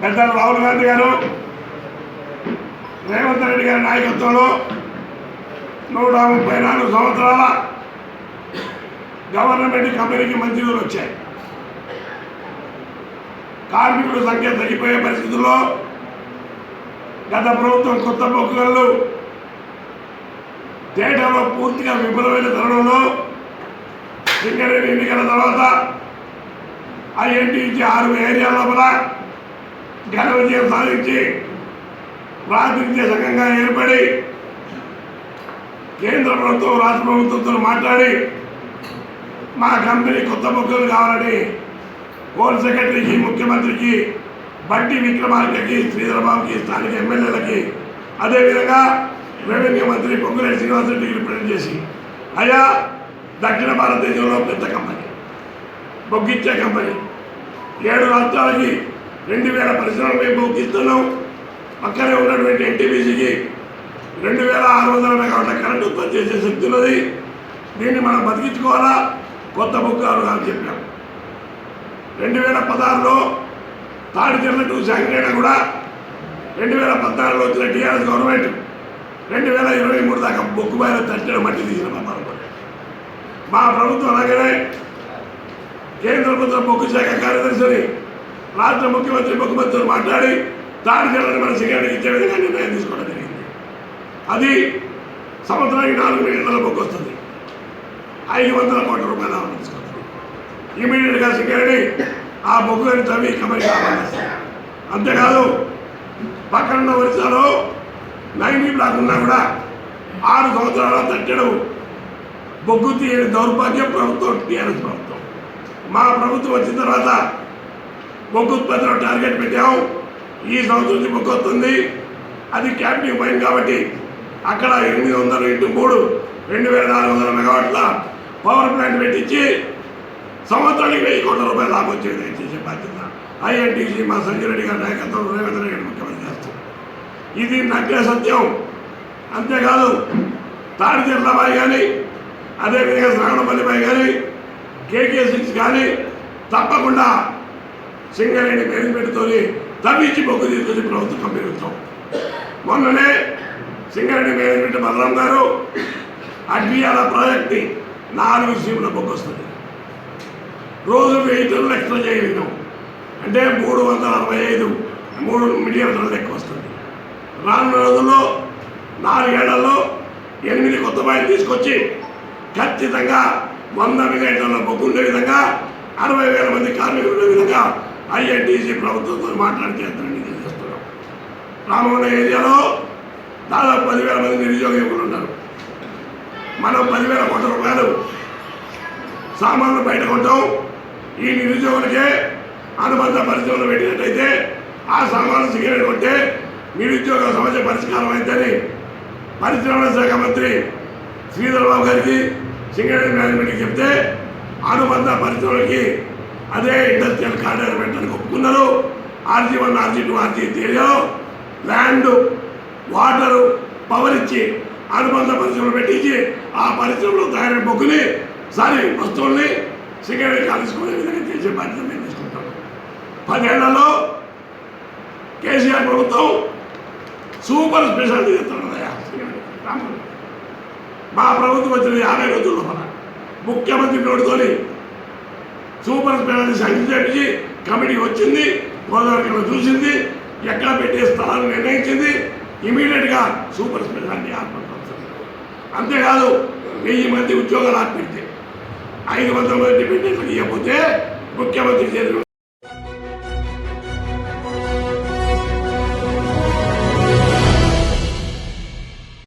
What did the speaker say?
పెద్దలు రాహుల్ గాంధీ గారు రేవంత్ రెడ్డి గారి నాయకత్వంలో నూట ముప్పై నాలుగు సంవత్సరాల గవర్నమెంట్ కంపెనీకి మంత్రులు వచ్చాయి. కార్మికుల సంఖ్య తగ్గిపోయే పరిస్థితుల్లో గత ప్రభుత్వం కొత్త మొక్కులు డేటాలో పూర్తిగా విఫలమైన తరుణంలో సింగరేణి ఎన్నికల తర్వాత ఐఎన్టీసీ ఆరు ఏరియా లోపల ఘన విజయం సాధించి ప్రాతినిధ్య సంఘంగా ఏర్పడి కేంద్ర ప్రభుత్వం రాష్ట్ర ప్రభుత్వంతో మాట్లాడి మా కంపెనీ కొత్త ముఖ్యులు కావాలని హోమ్ సెక్రటరీకి ముఖ్యమంత్రికి బట్టి విక్రమార్కకి శ్రీధరబాబుకి స్థానిక ఎమ్మెల్యేలకి అదేవిధంగా రెవెన్యూ మంత్రి పొంగులేటి శ్రీనివాసరెడ్డికి రిప్రజెంట్ చేసి అయ్యా దక్షిణ భారతదేశంలో పెద్ద కంపెనీ బొగ్గిచ్చే కంపెనీ. ఏడు రాష్ట్రాలకి రెండు వేల పరిశ్రమలు మేము బొగ్గిస్తున్నాం. పక్కనే ఉన్నటువంటి ఎన్టీపీసీకి రెండు వేల ఆరు వందల మెగావాట్ల కరెంట్ ఉత్పత్తి చేసే శక్తి ఉన్నది. దీన్ని మనం బతికించుకోవాలా? కొత్త బొగ్గాలు అని చెప్పాం. రెండు వేల పదహారులో తాడిచెర్ల టు శాంక్రైనా కూడా రెండు వేల పద్నాలుగులో వచ్చిన టీఆర్ఎస్ గవర్నమెంట్ రెండు వేల ఇరవై మూడు దాకా బొగ్గు బాయిల తట్టడం మట్టి తీసిన మా ప్రభుత్వం అలాగనే కేంద్ర ప్రభుత్వ బొగ్గు శాఖ కార్యదర్శిని రాష్ట్ర ముఖ్యమంత్రి ముఖ్యమంత్రులు మాట్లాడి తాడిచెర్లని మన సిగరెట్ ఇచ్చే విధంగా నిర్ణయం తీసుకోవడం జరిగింది. అది సంవత్సరానికి నాలుగు మిలియన్ల బొగ్గు వస్తుంది. ఐదు వందల కోట్ల రూపాయలు ఆదాయం తీసుకొస్తుంది. ఇమీడియట్గా సిగరెట్ ఆ బొగ్గుని తవ్వి కమరి కావాలి అంతేకాదు పక్కనున్న ఒరిస్సాలో నైని ఉన్నా కూడా ఆరు సంవత్సరాలు తట్టడం. బొగ్గు తీయని దౌర్భాగ్యం ప్రభుత్వం టీఆర్ఎస్ ప్రభుత్వం. మా ప్రభుత్వం వచ్చిన తర్వాత బొగ్గు ఉత్పత్తిలో టార్గెట్ పెట్టాము. ఈ సంవత్సరం బొగ్గు వస్తుంది. అది క్యాపిటివ్ మైన్ కాబట్టి అక్కడ ఎనిమిది వందల ఇంటూ మూడు రెండు వేల నాలుగు వందల మెగావాట్ల పవర్ ప్లాంట్ పెట్టించి సంవత్సరానికి వెయ్యి కోట్ల రూపాయలు లాభం వచ్చేది దయచేసి చేసే బాధ్యత ఐఎన్టీసీ మా సంజయ్ రెడ్డి గారి నాయకత్వం రేవంత్ రెడ్డి ముఖ్యమంత్రి చేస్తాం. ఇది నగ్న సత్యం. అంతేకాదు తాడిచెర్లబాయి కానీ అదేవిధంగా శ్రావణపల్లిపై కానీ కేకే సిక్స్ కానీ తప్పకుండా సింగరేణి మేనేజ్మెంట్తో తవ్వించి బొగ్గు తీసుకొచ్చి ప్రభుత్వం పంపిస్తాం మొన్ననే సింగరేణి మేనేజ్మెంట్ బలరాం గారు అడ్మియాల ప్రాజెక్ట్ని నాలుగు సీముల బొగ్గు వస్తుంది. రోజు వెయ్యి టన్నులు ఎక్స్ట్రా చేయగలిగినాం అంటే మూడు వందల అరవై ఐదు మూడు మిలియన్ టన్నులు ఎక్కువ వస్తుంది రానున్న రోజుల్లో నాలుగేళ్ళలో ఎనిమిది కొత్త బాయిలు తీసుకొచ్చి ఖచ్చితంగా వంద మిలియన్ బొగ్గు ఉండే విధంగా అరవై వేల మంది కార్మికులు ఉండే విధంగా ఐఎన్టీసీ ప్రభుత్వంతో మాట్లాడి చేస్తారని తెలియజేస్తున్నాం రామగుండ ఏరియాలో దాదాపు పదివేల మంది నిరుద్యోగ యువకులు ఉన్నారు. మనం పదివేల కోట్ల రూపాయలు సామాన్లు బయట కొంటాం ఈ నిరుద్యోగులకే అనుబంధ పరిశ్రమలు పెట్టినట్టయితే ఆ సామాన్లు సిగరెట్ కొంటే నిరుద్యోగ సమస్య పరిష్కారం అయిందని పరిశ్రమల శాఖ మంత్రి శ్రీధర్ బాబు గారికి సిగరెట్ మేనేజ్మెంట్కి చెప్తే అనుబంధ పరిశ్రమలకి అదే ఇండస్ట్రియల్ కార్డర్ పెట్టడానికి ఒప్పుకున్నారు. RG one RG two RG త్రీలో ల్యాండ్ వాటరు పవర్ ఇచ్చి అనుబంధ పరిశ్రమలు పెట్టించి ఆ పరిశ్రమలో తయారైన బొగ్గుని సారీ వస్తువుల్ని సిగరెట్ కాల్చుకునే విధంగా చేసే బాధ్యత మేము తీసుకుంటాం. పదేళ్ళలో కేసీఆర్ ప్రభుత్వం సూపర్ స్పెషాలిటీ చెప్తున్నదయ్యా మా ప్రభుత్వం వచ్చిన యాభై రోజుల్లో మన ముఖ్యమంత్రి నోటితోని సూపర్ స్పెషాలిటీ సంఖ్య చేపించి కమిటీ వచ్చింది గోదావరిలో చూసింది ఎక్కడ పెట్టే స్థలాన్ని నిర్ణయించింది ఇమీడియట్గా సూపర్ స్పెషాలిటీ ఏర్పాటు అంతేకాదు వెయ్యి మంది ఉద్యోగాలు ఆర్పించి ఐదు వందల మంది డిపెండెంట్లకు ఇవ్వకపోతే ముఖ్యమంత్రి చేతులు